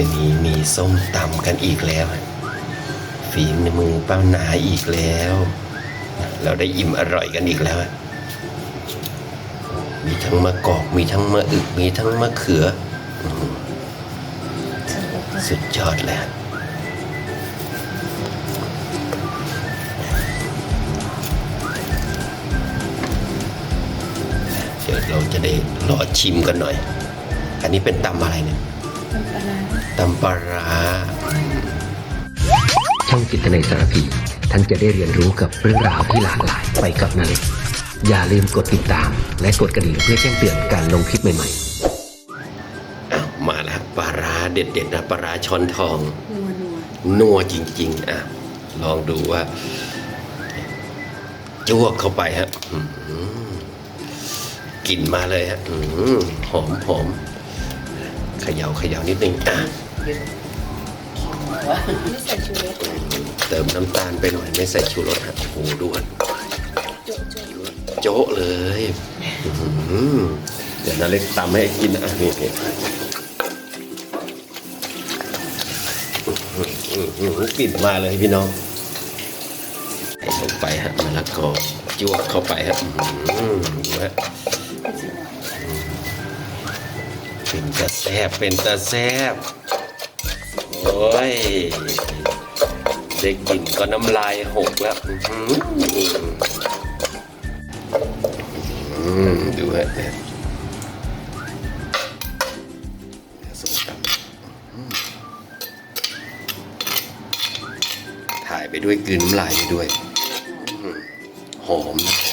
วันนี้มีส้มตำกันอีกแล้ว ฝีมือป้านาอีกแล้ว เราได้อิ่มอร่อยกันอีกแล้ว มีทั้งมะกอก มีทั้งมะอึก มีทั้งมะเขือ สุดยอดเลยเดี๋ยวเราจะได้รอชิมกันหน่อย อันนี้เป็นตำอะไรเนี่ย ตำปลาร้าช่องจิตในยสารพีท่านจะได้เรียนรู้กับเรื่องราวที่หลากหลายไปกับนาเล็กอย่าลืมกดติดตาม และกดกระดิ่งเพื่อแจ้งเตือนการลงคลิปใหม่ๆอ้าวมาแล้วปลาร้าเด็ดๆนะปลาร้าช้อนทอง นัวนัวนัวจริง ๆ อะ ลองดูว่าจ้วกเข้าไปฮะอื้อหือกลิ่นมาเลยฮะอื้อหือหอมหอมเขย่าเขย่านิดนึงอะ ไม่ใส่ชูรสเติมน้ำตาลไปหน่อยไม่ใส่ชูรสฮะโอ้โหดูฮะโจ๊ะโจ๊ะโจ๊ะเลยอื้อหือเดี๋ยวนาเล็กตำให้กินนะอะนี่นี่อื้อหือกลิ่นมาเลยพี่น้องใส่ลงไปฮะมะละกอจ้วกเข้าไปฮะอื้อหือดูฮะเป็นตาแซบเป็นตาแซบ โอ้ยได้กลิ่นก็น้ำลายหกแล้วดูฮะเนี่ยส้มถ่ายไปด้วยกลืนน้ำลายไปด้วย หอมนะ